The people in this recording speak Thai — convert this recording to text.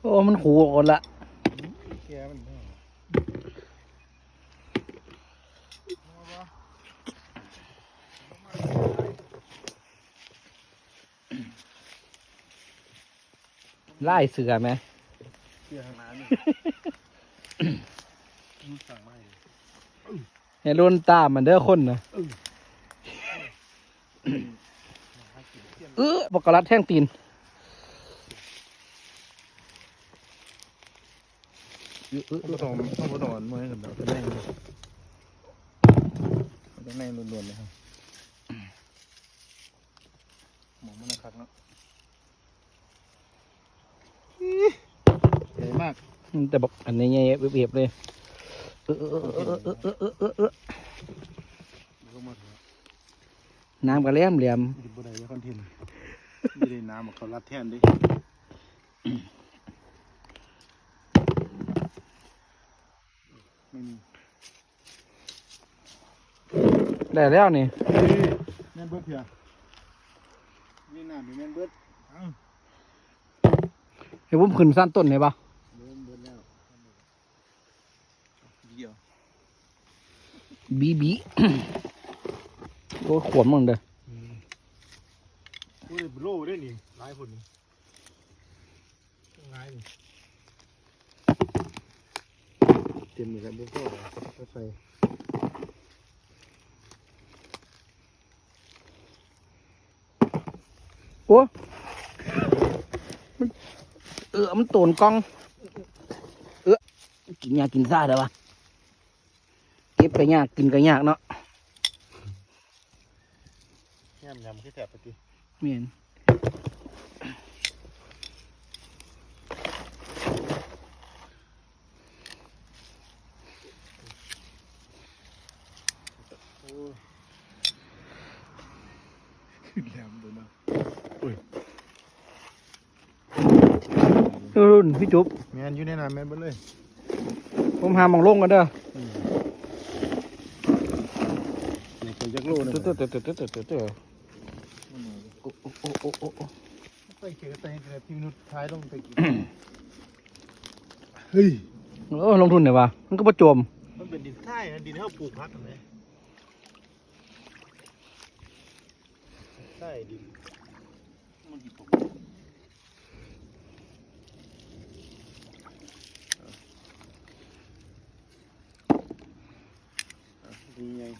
โอ้มันหูอดละแกมันเนาะไล่เสือไหมเกียร์ทางน้ำนี่สั่งไม่เลยให้รุ่นตามมันเด้อคนนะเออปกรัดแท่งตีน ผสมต้องผสมมวยกันแบบเป็นแน่เป็นแน่ล้วนๆเลยครับหมอมันนะครับเนาะใหญ่มากแต่บอกอันนี้ใหญ่เวียบเลยน้ำกระเลี้ยมเหลี่ยมบ่ได้คอนเทนต์ไม่ได้น้ำเขาลัดแท่นดิ ได้แล้วนี่แม่นเบิดเพียนี่น้ำนี่แม่นเบิดเอ้าให้ผมขึ้นสั้นต้นเลยปะเบิดเบิดแล้วเดียวบีบีโอ้ขวมมันเด้อกูเลยโล่ได้นี่หลายคนนี่ง่ายนี่เต็มเลยครับเบื้องต้นก็ใส่ โอ้มันเออมันโตนกล้อง เออกินยากกินซ่าเด้อวะเก็บก็ยากกินก็ยากเนาะแง่มยำขี้แสบไปทีเมียนโอ้ยแหลมเลยนะ รุ่นพี่จุ๊บแมนอยู่ในน้ำแมนเบิดเลย ผมหามองลงกันเด้อเดี๋ยวเคยจักโลนะเต๋อเต๋อเต๋อเต๋อเต๋อเต๋อเต๋อโอ้โอ้โอ้โอ้โอ้ไปเขียนแต่แต่พี่มนุษย์ท้ายลงไปกินเฮ้ยโอ้ลงทุนเนี่ยวะมันก็ประจวมมันเป็นดินทรายนะดินที่เขาปลูกพักกันเลยใช่ดินมันกี่ปลูก ดีไง